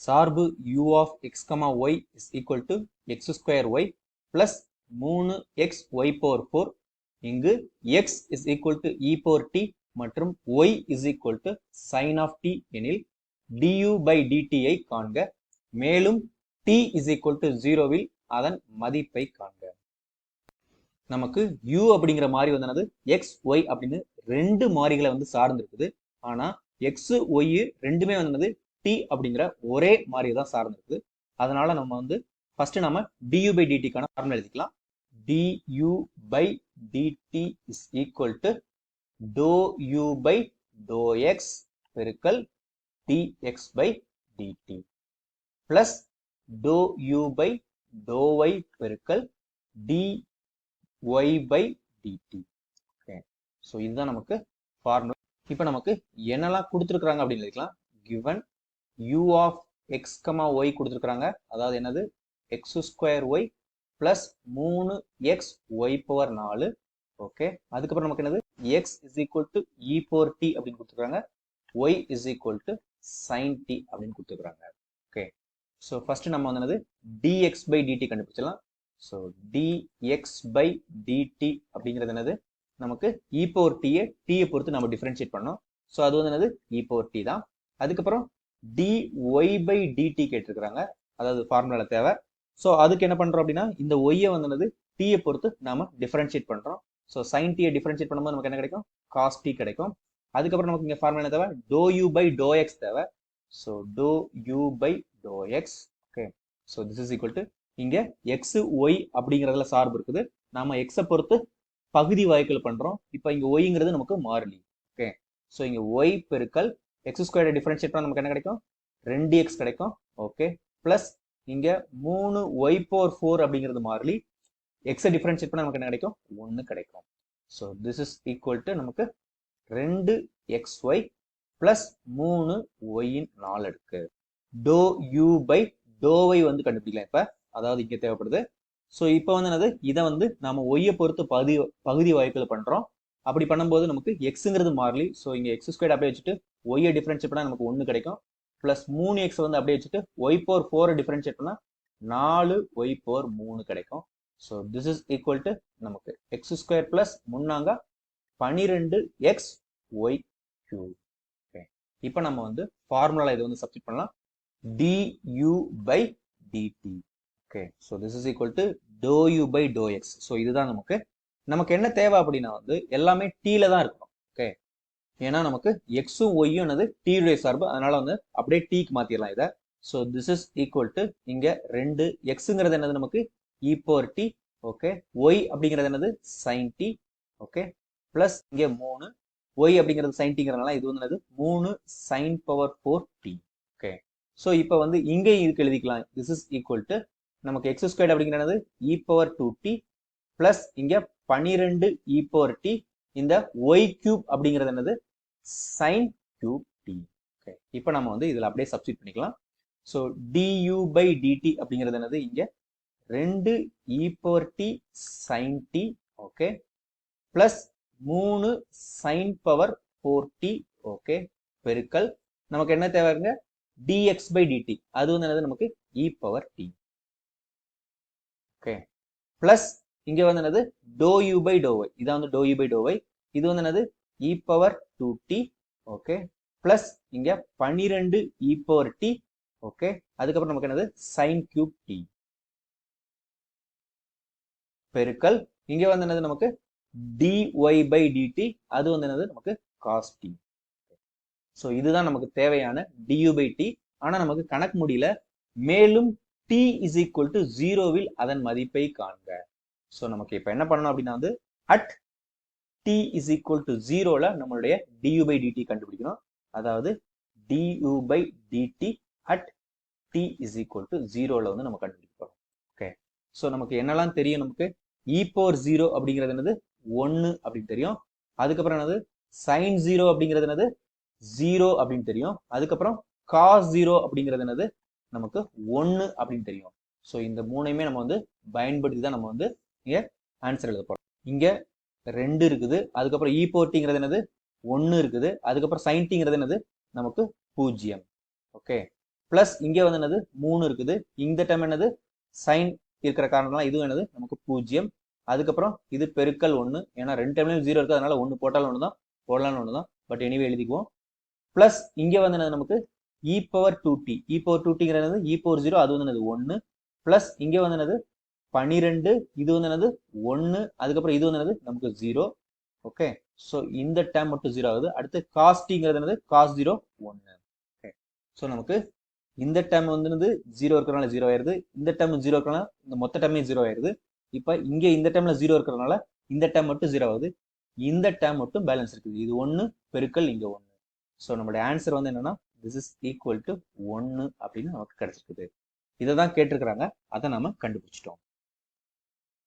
சார்பு u of x comma y is equal to x square y plus மூணு X Y power four இங்கு x is equal to e power t மற்றும் y is equal to sine of t எனில் du by dt ஐ காண்க. மேலும் t is equal to ஜீரோவில் அதன் மதிப்பை காண்க. நமக்கு u அப்படிங்கிற மாறி வந்து எக்ஸ் ஒய் அப்படின்னு ரெண்டு மாறிகளை வந்து சார்ந்து இருக்குது ஆனா எக்ஸ் ஒய் ரெண்டுமே வந்து டி அப்படிங்கிற ஒரே மாறி தான் சார்ந்திருக்கு. அதனால நம்ம வந்து ஃபர்ஸ்ட் நம்ம டியூ பை டிடிக்கான ஃபார்முலா எழுதிக்கலாம். Du by dt is equal to doh u by doh x பெருக்கல் dx by dt plus doh u by doh y பெருக்கல் y by dt okay so இதுதான் நமக்கு ஃபார்முலா இப்போ நமக்கு என்னெல்லாம் கொடுத்துருக்குறாங்க அப்படின்னு எழுதிக்கலாம். Given u of x comma y கொடுத்துருக்குறாங்க. அதாவது என்னது? எக்ஸ் ஸ்கொயர் ஒய் பிளஸ் மூணு எக்ஸ் ஒய் பவர் நாலு. ஓகே அதுக்கப்புறம் நமக்கு என்னது? X is equal to e power t அப்படின்னு கொடுத்துருக்காங்க y is equal to sine t அப்படின்னு கொடுத்துருக்குறாங்க. ஓகே ஸோ ஃபர்ஸ்ட் நம்ம வந்து என்னது? டிஎக்ஸ் பை டிடி கண்டுபிடிச்சலாம் ஸோ டிஎக்ஸ் பை டிடி அப்படிங்கிறது என்னது? நமக்கு இ பவர் டியை டியை பொறுத்து நம்ம டிஃபரன்ஷியேட் பண்ணோம் ஸோ அது வந்து என்னது? இ பவர் டி தான். அதுக்கப்புறம் டி ஒய் பை டிடி கேட்டிருக்கிறாங்க. அதாவது ஃபார்முலால தேவை. ஸோ அதுக்கு என்ன பண்ணுறோம் அப்படின்னா இந்த ஒய்யை வந்துனது டீயை பொறுத்து நாம டிஃபரன்ஷியேட் பண்ணுறோம் ஸோ சைன் டீயை டிஃபரன்ஷியேட் பண்ணும்போது நமக்கு என்ன கிடைக்கும்? காஸ் டி கிடைக்கும். அதுக்கப்புறம் நமக்கு இங்கே ஃபார்முலா என்ன தேவை? Doh u by doh x தேவை. So doh u by doh x okay so this is equal to இங்கே எக்ஸ் ஒய் அப்படிங்கிறதுல சார்பு இருக்குது. நாம எக்ஸை பொறுத்து பகுதி வாய்க்கள் பண்ணுறோம் இப்போ இங்கே ஒய்ங்கிறது நமக்கு மாறிலி. ஓகே ஸோ இங்கே ஒய் பெருக்கல் எக்ஸ் ஸ்கொயர்டை டிஃபரன்ஷியேட் பண்ணா நமக்கு என்ன கிடைக்கும்? ரெண்டு எக்ஸ் கிடைக்கும். ஓகே ப்ளஸ் இங்கே மூணு ஒய் போர் ஃபோர் அப்படிங்கிறது மாறிலி எக்ஸை டிஃபரன்ஷியேட் பண்ணா நமக்கு என்ன கிடைக்கும்? ஒன்று கிடைக்கும். So this is equal to நமக்கு ரெண்டு எக்ஸ் ஒய் ப்ளஸ் மூணு ஒய்யின் நாலு அடுக்கு டோ யூ பை டோவை வந்து கண்டுபிடிக்கலாம் இப்போ. அதாவது இங்கே தேவைப்படுது. ஸோ இப்போ வந்து என்னது? இதை வந்து நம்ம ஒய்யை பொறுத்து பகுதி பகுதி வாய்ப்பில் பண்ணுறோம் அப்படி பண்ணும்போது நமக்கு எக்ஸுங்கிறது மாறலி. ஸோ இங்கே எக்ஸ் ஸ்கொயர் அப்படியே வச்சுட்டு ஒய்யை டிஃபரன்ஷியேட் பண்ணால் நமக்கு ஒன்று கிடைக்கும். ப்ளஸ் மூணு எக்ஸ் வந்து அப்படியே வச்சுட்டு ஒய் போர் ஃபோரை டிஃபரன்ஷியேட் பண்ணால் நாலு ஒய் போர் மூணு கிடைக்கும். So this is equal to நமக்கு எக்ஸ் ஸ்கொயர் பிளஸ் முன்னாங்க பனிரெண்டு எக்ஸ் ஒய் கியூ ஓகே இப்போ நம்ம வந்து ஃபார்முலா இதை வந்து சப்ஸ்டிட் பண்ணலாம். Du by dt okay so this is equal to doh u by doh x so இதுதான் நமக்கு. நமக்கு என்ன தேவை அப்படின்னா வந்து எல்லாமே டீல தான் இருக்கணும். ஓகே ஏன்னா நமக்கு எக்ஸும் ஒய்யும் என்னது? டீயுடைய சார்பு. அதனால வந்து அப்படியே டீக்கு மாத்திரலாம் இதை. So this is equal to இங்க ரெண்டு எக்ஸுங்கிறது என்னது நமக்கு? இ டி ஓகே ஒய் அப்படிங்கிறது என்னது? சைன் டி ஓகே பிளஸ் இங்க மூணு. ஒய் அப்படிங்கிறது சைன் டிங்கிறதுனால இது வந்து என்னது? மூணு sine power four t okay so இப்போ வந்து இங்கேயும் இதுக்கு எழுதிக்கலாம். திஸ் இஸ் ஈக்குவல் டு நமக்கு எக்ஸ் ஸ்கொயர் அப்படிங்கிறது e power two t plus இங்க பனிரெண்டு இ e பவர் டி இந்த ஒய் கியூப் அப்படிங்கிறது என்னது? சைன் கியூப் டி ஓகே இப்போ நம்ம வந்து இதில் அப்படியே சப்ஸ்டிட் பண்ணிக்கலாம். ஸோ டியூ பை டிடி அப்படிங்கிறது என்னது? இங்க ரெண்டு e power t sine t okay plus மூணு sine power four t okay பெருக்கல். நமக்கு என்ன தேவைங்க டிஎக்ஸ் பை டிடி அது வந்து என்னது? நமக்கு e power t okay plus இங்க வந்து என்னது? Doh u by doh y இதான் வந்து doh u by doh y இது வந்து என்னது? E power two t okay plus இங்க பன்னிரெண்டு e e power t okay அதுக்கப்புறம் நமக்கு என்னது? சைன் கியூப் டி பெருக்கல். இங்க வந்து என்னது நமக்கு? டிஒய் பை டிடி அது வந்து என்னது? நமக்கு காஸ் டி ஸோ இதுதான் நமக்கு தேவையான டியூ பை டி ஆனா நமக்கு கணக்கு முடியல. மேலும் டி இஸ் ஈக்குவல் டு ஜீரோவில் அதன் மதிப்பை காண்க. ஸோ நமக்கு இப்போ என்ன பண்ணணும் அப்படின்னா வந்து at t is equal to ஜீரோல நம்மளுடைய du பை டிடி கண்டுபிடிக்கணும். அதாவது du by DD at t is equal to ஜீரோல வந்து நம்ம கண்டுபிடிக்க போறோம். ஓகே ஸோ நமக்கு என்னெல்லாம் தெரியும் நமக்கு? இ பவர் ஜீரோ அப்படிங்கிறது என்னது? ஒன்னு அப்படின்னு தெரியும். அதுக்கப்புறம் என்னது? சைன் ஜீரோ அப்படிங்கிறது என்னது? ஜீரோ அப்படின்னு தெரியும். அதுக்கப்புறம் காஸ் ஜீரோ அப்படிங்கிறது என்னது? நமக்கு ஒன்னு அப்படின்னு தெரியும். ஸோ இந்த மூணையுமே நம்ம வந்து பயன்படுத்தி தான் நம்ம வந்து இங்கே ஆன்சர் எழுத போகிறோம் இங்கே ரெண்டு இருக்குது. அதுக்கப்புறம் இ போர்ட்டிங்கிறது என்னது? ஒன்று இருக்குது. அதுக்கப்புறம் சைன்டிங்கிறது என்னது? நமக்கு பூஜ்ஜியம். ஓகே ப்ளஸ் இங்கே வந்து என்னது? மூணு இருக்குது. இந்த டைம் என்னது? சைன் இருக்கிற காரணம்லாம் இதுவும் என்னது? நமக்கு பூஜ்ஜியம். அதுக்கப்புறம் இது பெருக்கல் ஒன்று ஏன்னா ரெண்டு டைம்லையும் ஜீரோ இருக்குது. அதனால ஒன்று போட்டாலும் ஒன்று தான் போடலாம்னு ஒன்று தான் பட் எனிவே எழுதிக்குவோம். ப்ளஸ் இங்கே வந்து என்னது நமக்கு? E power two t e power two டிங்கிறது இ பவர் ஜீரோ அது வந்து என்னது? ஒன்று ப்ளஸ் இங்கே வந்து என்னது? பனிரெண்டு இது வந்து என்னது? ஒன்று அதுக்கப்புறம் இது வந்து என்னது? நமக்கு ஜீரோ ஓகே ஸோ இந்த டேம் மட்டும் ஜீரோ ஆகுது. அடுத்து காஸ்டிங்கிறது என்னது? காஸ் ஜீரோ ஒன்று ஓகே ஸோ நமக்கு இந்த டேம் வந்து என்னது? ஜீரோ இருக்கிறனால ஜீரோ ஆயிருது. இந்த டேம் ஜீரோ இருக்கிறனால இந்த மொத்த டேமே ஜீரோ ஆயிருது. இப்போ இங்கே இந்த டேம்ல ஜீரோ இருக்கிறனால இந்த டேம் மட்டும் ஜீரோ ஆகுது. இந்த டேம் மட்டும் பேலன்ஸ் இருக்குது இது ஒன்று பெருக்கல் இங்கே ஒன்று ஸோ நம்மளுடைய ஆன்சர் வந்து என்னன்னா திஸ் இஸ் ஈக்குவல் டு ஒன்று அப்படின்னு நமக்கு கிடைச்சிருக்குது. இதை தான் கேட்டிருக்கிறாங்க. அதை நம்ம கண்டுபிடிச்சிட்டோம்.